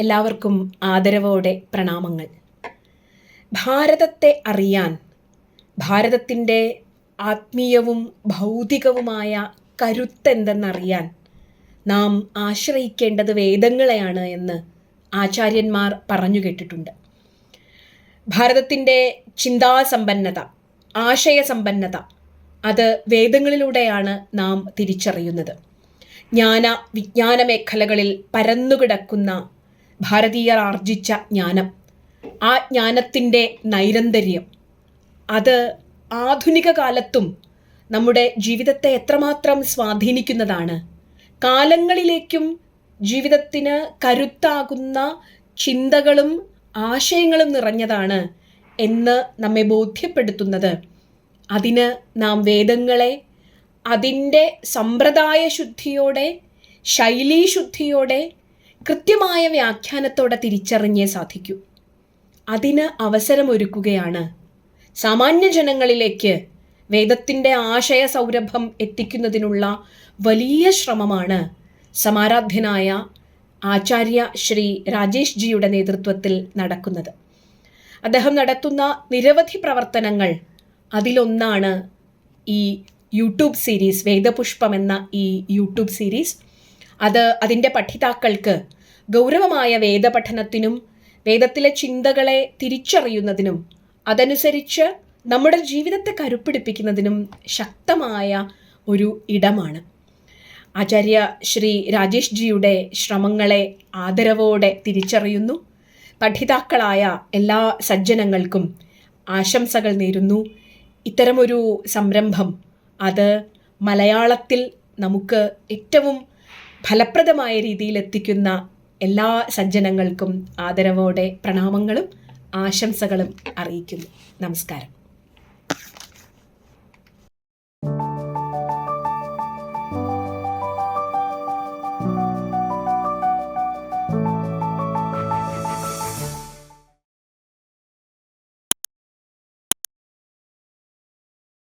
എല്ലാവർക്കും ആദരവോടെ പ്രണാമങ്ങൾ. ഭാരതത്തെ അറിയാൻ ഭാരതത്തിന്റെ ആത്മീയവും ഭൗതികവുമായ കരുത്തെന്തെന്നറിയാൻ നാം ആശ്രയിക്കേണ്ടത് വേദങ്ങളെയാണ് എന്ന് ആചാര്യന്മാർ പറഞ്ഞു കേട്ടിട്ടുണ്ട്. ഭാരതത്തിന്റെ ചിന്താസമ്പന്നത ആശയസമ്പന്നത അത് വേദങ്ങളിലൂടെയാണ് നാം തിരിച്ചറിയുന്നത്. ജ്ഞാന വിജ്ഞാന മേഖലകളിൽ പരന്നുകിടക്കുന്ന ഭാരതീയർ ആർജിച്ച ജ്ഞാനം ആ ജ്ഞാനത്തിന്റെ നൈരന്തര്യം. അത് ആധുനിക കാലത്തും നമ്മുടെ ജീവിതത്തെ എത്രമാത്രം സ്വാധീനിക്കുന്നതാണ്. കാലങ്ങളിലേക്കും ജീവിതത്തിന് കരുത്താകുന്ന ചിന്തകളും ആശയങ്ങളും നിറഞ്ഞതാണ് എന്ന് നമ്മെ ബോധ്യപ്പെടുത്തുന്നത്. അതിന് നാം വേദങ്ങളെ അതിന്റെ സമ്പ്രദായ ശുദ്ധിയോടെ ശൈലീശുദ്ധിയോടെ കൃത്യമായ വ്യാഖ്യാനത്തോടെ തിരിച്ചറിഞ്ഞേ സാധിക്കൂ. അതിന് അവസരമൊരുക്കുകയാണ് സാമാന്യ ജനങ്ങളിലേക്ക് വേദത്തിന്റെ ആശയ സൗരഭം എത്തിക്കുന്നതിനുള്ള വലിയ ശ്രമമാണ് സമാരാധ്യനായ ആചാര്യ ശ്രീ രാജേഷ് ജിയുടെ നേതൃത്വത്തിൽ നടക്കുന്നത്. അദ്ദേഹം നടത്തുന്ന നിരവധി പ്രവർത്തനങ്ങൾ അതിലൊന്നാണ് ഈ യൂട്യൂബ് സീരീസ് വേദപുഷ്പം എന്ന ഈ യൂട്യൂബ് സീരീസ് അത് അതിന്റെ പഠിതാക്കൾക്ക് ഗൗരവമായ വേദപഠനത്തിനും വേദത്തിലെ ചിന്തകളെ തിരിച്ചറിയുന്നതിനും അതനുസരിച്ച് നമ്മുടെ ജീവിതത്തെ കരുപ്പിടിപ്പിക്കുന്നതിനും ശക്തമായ ഒരു ഇടമാണ്. ആചാര്യ ശ്രീ രാജേഷ് ജിയുടെ ശ്രമങ്ങളെ ആദരവോടെ തിരിച്ചറിയുന്നു. പഠിതാക്കളായ എല്ലാ സജ്ജനങ്ങൾക്കും ആശംസകൾ നേരുന്നു. ഇത്തരമൊരു സംരംഭം അത് മലയാളത്തിൽ നമുക്ക് ഏറ്റവും ഫലപ്രദമായ രീതിയിൽ എത്തിക്കുന്ന എല്ലാ സജ്ജനങ്ങൾക്കും ആദരവോടെ പ്രണാമങ്ങളും ആശംസകളും അറിയിക്കുന്നു. നമസ്കാരം.